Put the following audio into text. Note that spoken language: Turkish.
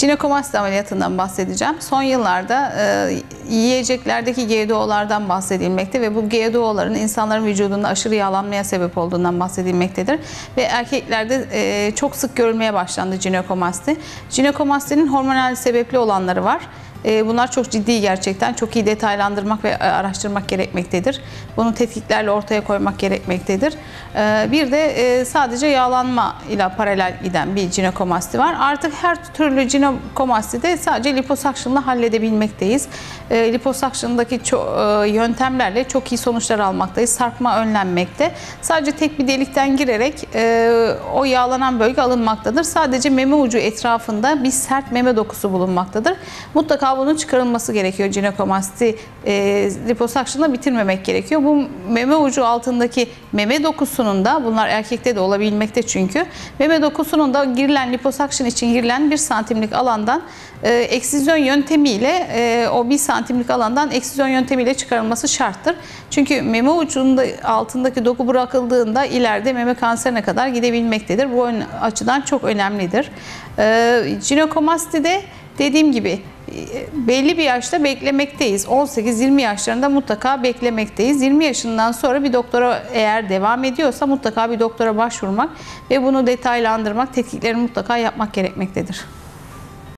Jinekomasti ameliyatından bahsedeceğim. Son yıllarda e, yiyeceklerdeki GDO'lardan bahsedilmekte ve bu GDO'ların insanların vücudunda aşırı yağlanmaya sebep olduğundan bahsedilmektedir. Ve erkeklerde e, çok sık görülmeye başlandı jinekomasti. Jinekomastinin hormonal sebepli olanları var. E, Bunlar çok ciddi gerçekten. Çok iyi detaylandırmak ve e, araştırmak gerekmektedir. Bunu tetkiklerle ortaya koymak gerekmektedir. E, Bir de e, sadece yağlanma ile paralel giden bir jinekomasti var. Artık her türlü jinekomasti de sadece liposakşınla halledebilmekteyiz. E, Liposakşındaki e, yöntemlerle çok iyi sonuçlar almaktayız. Sarkma önlenmekte. Sadece tek bir delikten girerek o yağlanan bölge alınmaktadır. Sadece meme ucu etrafında bir sert meme dokusu bulunmaktadır. Mutlaka bunun çıkarılması gerekiyor. Jinekomasti e, liposakşınla bitirmemek gerekiyor. Bu meme ucu altındaki meme dokusunun da bunlar erkekte de olabilmekte çünkü. Meme dokusunun da girilen liposakşın için girilen bir santimlik alandan e, eksizyon yöntemiyle e, o bir santimlik alandan eksizyon yöntemiyle çıkarılması şarttır. Çünkü meme ucunda altındaki doku bırakıldığında ileride meme kanserine kadar gidebilmektedir. Bu açıdan çok önemlidir. E, jinekomastide dediğim gibi belli bir yaşta beklemekteyiz. 18-20 yaşlarında mutlaka beklemekteyiz. 20 yaşından sonra bir doktora eğer devam ediyorsa mutlaka bir doktora başvurmak ve bunu detaylandırmak, tetkiklerini mutlaka yapmak gerekmektedir.